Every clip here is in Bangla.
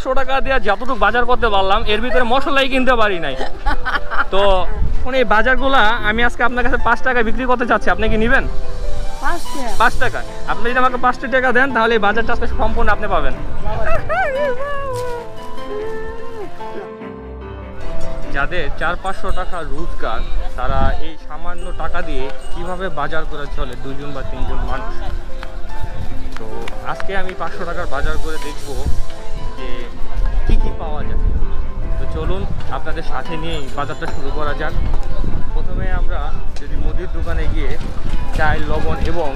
পাঁচশো টাকা দিয়ে যতটুকু বাজার করতে পারলাম এর ভিতরে মশলাই কিনতে পারি নাই। তো এখন এই বাজারগুলা আমি আজকে আপনার কাছে পাঁচ টাকা বিক্রি করতে চাচ্ছি আপনি কি নেবেন? পাঁচ টাকা। আপনি যদি আমাকে পাঁচটা টাকা দেন তাহলে এই বাজারটা আজকে সম্পূর্ণ আপনি পাবেন। যাদের চার পাঁচশো টাকা রোজগার তারা এই সামান্য টাকা দিয়ে কীভাবে বাজার করে চলে দুজন বা তিনজন মানুষ? তো আজকে আমি পাঁচশো টাকার বাজার করে দেখব। আপনাদের সাথে নিয়েই বাজারটা শুরু করা যাক। প্রথমে আমরা যদি মুদির দোকানে গিয়ে চাল লবণ এবং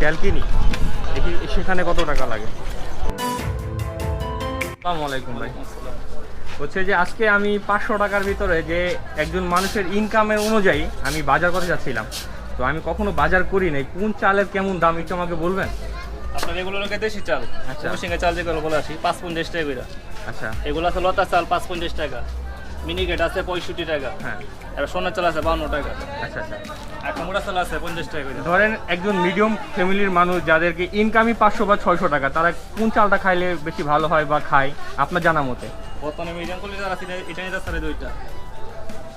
তেল কিনি দেখি সেখানে কত টাকা লাগে। আসসালামু আলাইকুম ভাই। হচ্ছে যে আজকে আমি পাঁচশো টাকার ভিতরে যে একজন মানুষের ইনকামের অনুযায়ী আমি বাজার করতে যাচ্ছিলাম। তো আমি কখনো বাজার করি নাই। কোন চালের কেমন দাম একটু আমাকে বলবেন? আপনার এগুলো লোকে দেশি চাল? আচ্ছা। মৌসিঙ্গা চাল যেগুলো বলে আসি পাঁচ পঞ্চাশ টাকা আচ্ছা। এগুলো আছে লতা চাল পাঁচ পঞ্চাশ টাকা। মিনিকেট আছে পঁয়ষট্টি টাকা। হ্যাঁ। এবার সোনার চাল আছে বাউন্ন টাকা। আচ্ছা আচ্ছা। আর কুমড়া চাল আছে পঞ্চাশ টাকা করে। ধরেন একজন মিডিয়াম ফ্যামিলির মানুষ যাদেরকে ইনকামই পাঁচশো বা ছয়শো টাকা তারা কোন চালটা খাইলে বেশি ভালো হয় বা খায়? আপনার জানা মতে। বর্তমানে মিডিয়াম কোয়ালিটি আছে এটা- নিতে সাড়ে দুইটা।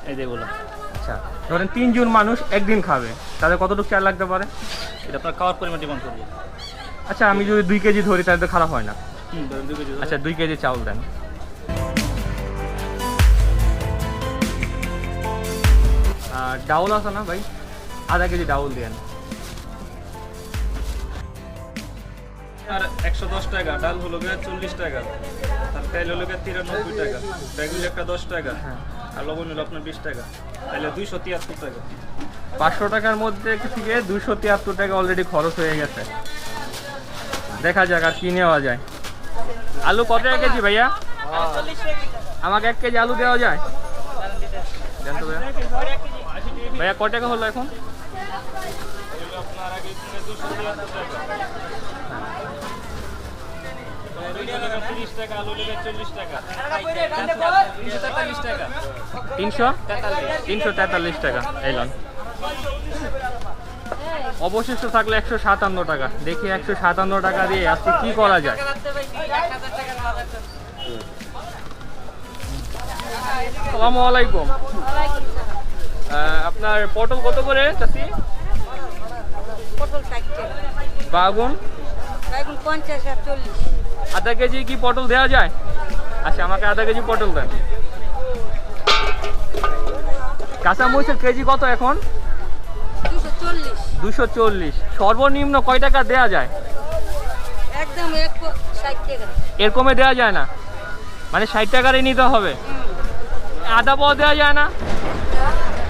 এই যেগুলো আচ্ছা ধরেন তিনজন মানুষ একদিন খাবে তাদের কতটুকু চাল লাগতে পারে? এটা আপনার খাওয়ার পরিমাণ ডিমান্ড করবে। আচ্ছা আমি যদি দুই কেজি ধরি তাহলে তো খারাপ হয় না। আচ্ছা দুই কেজি চাউল দেন। ডাউল আছে না ভাই? আধা কেজি ডাউল দেন। আর একশো দশ টাকা ডাল হলো গিয়ে চল্লিশ টাকা। আর তেল হলো গিয়ে তিরানব্বই টাকা বেগুন একটা দশ টাকা হ্যাঁ। আর লবণ হলো আপনার বিশ টাকা। তাহলে দুইশো তিয়াত্তর টাকা। পাঁচশো টাকার মধ্যে থেকে দুশো তিয়াত্তর টাকা অলরেডি খরচ হয়ে গেছে। দেখা যাক আর কি নেওয়া যায়। আলু কত টাকা কেজি ভাইয়া? আমাকে এক কেজি আলু দেওয়া যায়। দেন তো ভাইয়া। ভাইয়া কত টাকা হলো এখন? তিনশো? তেতাল্লিশ টাকা অবশিষ্ট থাকলে একশো সাতান্ন টাকা। দেখি একশো সাতান্ন টাকা দিয়ে আজকে কি করা যায়? আসসালামু আলাইকুম। আপনার পটল কত করে চাষি পটল চারটে বাগুন? পঞ্চাশ আর চল্লিশ। আধা কেজি কি পটল দেওয়া যায়? আচ্ছা আমাকে আধা কেজি পটল দেন। কাঁচা মরিচের কেজি কত এখন? দুশো চল্লিশ। সর্বনিম্ন কয় টাকা দেওয়া যায়? একদম এক প- ষাট টাকা। এর কমে দেওয়া যায় না? মানে ষাট টাকারই নিতে হবে। আদা পাওয়া দেওয়া যায় না?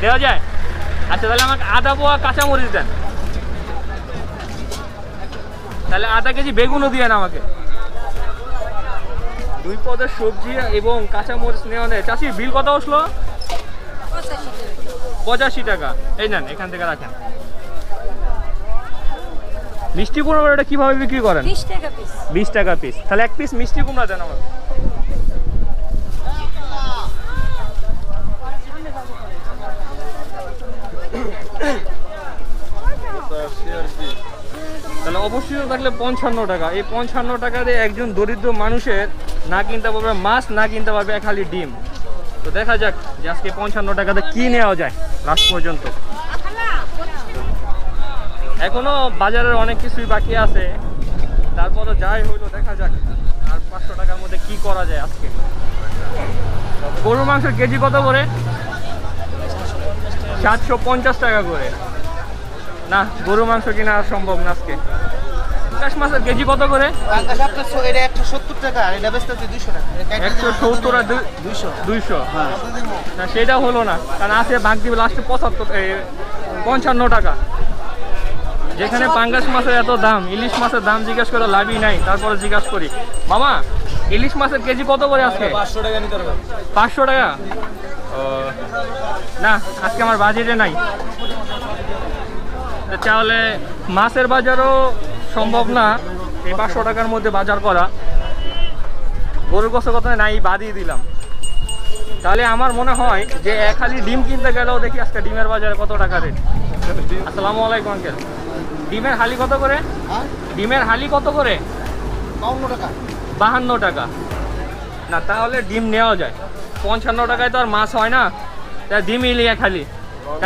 দেওয়া যায়। আচ্ছা তাহলে আমাকে আদা পোয়া কাঁচামরিচ দেন। তাহলে আধা কেজি বেগুনও দিয়ে আমাকে। দুই পদের সবজি এবং কাঁচামরিচ নেওয়া নেয় চাষির বিল কত আসলো পঁচাশি টাকা। এই নেন এখান থেকে রাখেন। মিষ্টি কুমড়া এটা কীভাবে বিক্রি করেন? বিশ টাকা পিস তাহলে এক পিস মিষ্টি কুমড়া দেন আমার তাহলে অবশ্যই থাকলে পঞ্চান্ন টাকা। এই পঞ্চান্ন টাকা দিয়ে একজন দরিদ্র মানুষের না কিনতে পারবে মাছ, না কিনতে পারবে খালি ডিম। তো দেখা যাক যে আজকে পঞ্চান্ন টাকাতে কি নেওয়া যায় লাস্ট পর্যন্ত। এখনও বাজারের অনেক কিছুই বাকি আছে। তারপরও যাই হইল দেখা যাক আর পাঁচশো টাকার মধ্যে কি করা যায় আজকে। গরু মাংসের কেজি কত করে? সাতশো পঞ্চাশ টাকা করে। না গরু মাংস কিনা আর সম্ভব না আজকে। মাছের কেজি কত করে? পাঙ্গাস আপনার এটা একশো সত্তর টাকা আর এটা বেচতে হচ্ছে দুইশো টাকা। একশো সত্তর আর দুই- দুইশো। দুইশো। হ্যাঁ। না সেটা হলো না কারণ আছে বাঘ দিবে লাস্টে পঁচাত্তর পঞ্চান্ন টাকা। যেখানে পাঙ্গাস মাছের এত দাম ইলিশ মাছের দাম জিজ্ঞাসা করে লাভই নাই তারপরে জিজ্ঞাসা করি। মামা ইলিশ মাছের কেজি কত করে আজকে? পাঁচশো টাকা নিতে পাঁচশো টাকা? ও না আজকে আমার বাজেটে নাই। তাহলে মাছের বাজারও সম্ভব না। এই পাঁচশো টাকার মধ্যে বাজার করা। গরুর গোস্ত কথা নাই বাদিয়ে দিলাম। তাহলে আমার মনে হয় যে এক হালি ডিম কিনতে গেলেও দেখি আজকে ডিমের বাজারে কত টাকা রেট। আসসালামু আলাইকুম আঙ্কেল। ডিমের হালি কত করে? হ্যাঁ? ডিমের হালি কত করে? টাকা। বাহান্ন টাকা। না তাহলে ডিম নেওয়া যায়। পঞ্চান্ন টাকায় তো আর মাছ হয় না। তা ডিমই লিয়ে খালি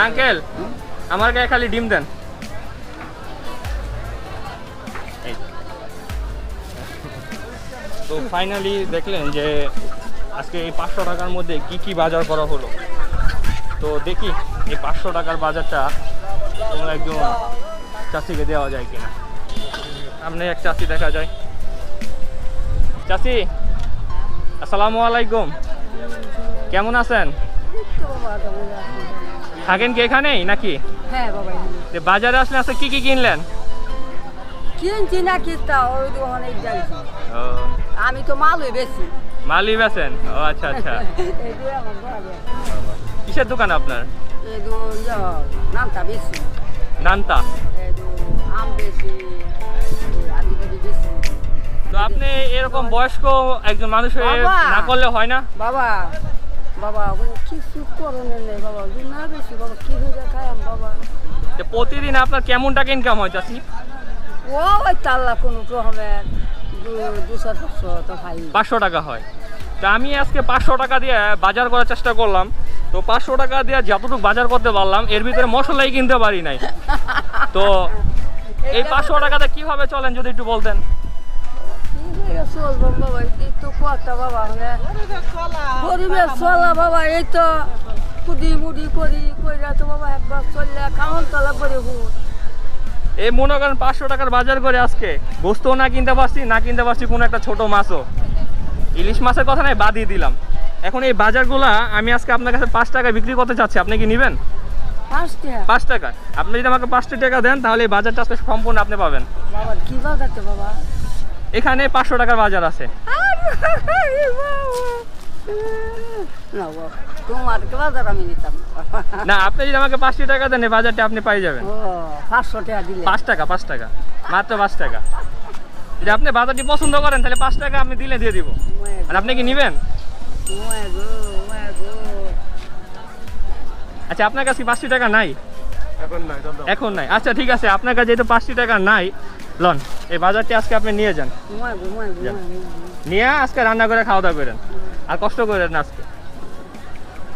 আঙ্কেল আমার গায়ে খালি ডিম দেন। তো ফাইনালি দেখলেন যে আজকে এই পাঁচশো টাকার মধ্যে কি কি বাজার করা হলো? তো দেখি এই পাঁচশো টাকার বাজারটা কোনো একজন চাষিকে দেওয়া যায় কিনা। সামনে এক চাষি দেখা যায়। চাষি আসসালামু আলাইকুম। কেমন আছেন? থাকেন কি এখানেই নাকি? হ্যাঁ বাজারে আসলে আজকে কি কি কিনলেন? কিনছি না কিনতা ওই দোকানে যাইছি আমি তো মালই বেশি। মালি বেছেন ও আচ্ছা আচ্ছা। কিসের দোকান আপনার? নামটা বেশি। নান্তা? আম বেশি তো আপনি এরকম বয়স্ক একজন মানুষ হয়ে না করলে হয় না? বাবা! বাবা কিছু নেই বাবা। না বেশি বাবা কি হয়ে খাই বাবা? প্রতিদিন আপনার কেমন টাকা ইনকাম হয় চাষি ও ওই তাল্লা কোনো রকমের দুশো পাঁচশো তো ভাই। পাঁচশো টাকা হয়। তা আমি আজকে পাঁচশো টাকা দিয়ে বাজার করার চেষ্টা করলাম। তো পাঁচশো টাকা দিয়ে যতটুকু বাজার করতে পারলাম এর ভিতরে মশলাই কিনতে পারি নাই। তো এই পাঁচশো টাকাতে কীভাবে চলেন যদি একটু বলতেন? চলবো বাবা এই তো কথা বাবা গরিবের চলা বাবা এই তো কুদি মুদি করি কইরা তো বাবা একবার চললে খাওয়ান তো লাগবে রে এই মনে করেন পাঁচশো টাকার বাজার করে আজকে। গোস্তও না কিনতে পারছি না কিনতে পারছি কোনো একটা ছোট মাছও। ইলিশ মাছের কথা নাই বাদই দিলাম। এখন এই বাজারগুলা আমি আজকে আপনার কাছে পাঁচ টাকায় বিক্রি করতে চাচ্ছি আপনি কি নেবেন? পাঁচ টাকা। আপনি যদি আমাকে পাঁচটা টাকা দেন তাহলে এই বাজারটা আজকে সম্পূর্ণ আপনি পাবেন। এখানে পাঁচশো টাকার বাজার আছে। না আপনি যদি আমাকে পাঁচটি টাকা দেন বাজারটা আপনি পাই যাবেন। পাঁচশো টাকা দিলে। পাঁচ টাকা পাঁচ টাকা। মাত্র পাঁচ টাকা। যদি আপনি বাজারটি পছন্দ করেন তাহলে পাঁচ টাকা আপনি দিলে দিয়ে দিব। আর আপনি কি নেবেন। আচ্ছা আপনার কাছে কি পাঁচটি টাকা নাই? এখন নাই দাদা এখন নাই। আচ্ছা ঠিক আছে আপনার কাছে যেহেতু পাঁচটি টাকা নাই লন এই বাজারটি আজকে আপনি নিয়ে যান। নিয়ে আজকে রান্না করে খাওয়া দাওয়া করেন। আর কষ্ট করেন আজকে।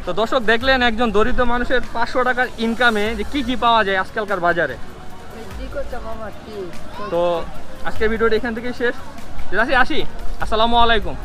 তো দর্শক দেখলেন একজন দরিদ্র মানুষের পাঁচশো টাকার ইনকামে যে কি কি পাওয়া যায় আজকালকার বাজারে। তো আজকের ভিডিওটা এখান থেকেই শেষ। আসি আসি। আসসালামু আলাইকুম।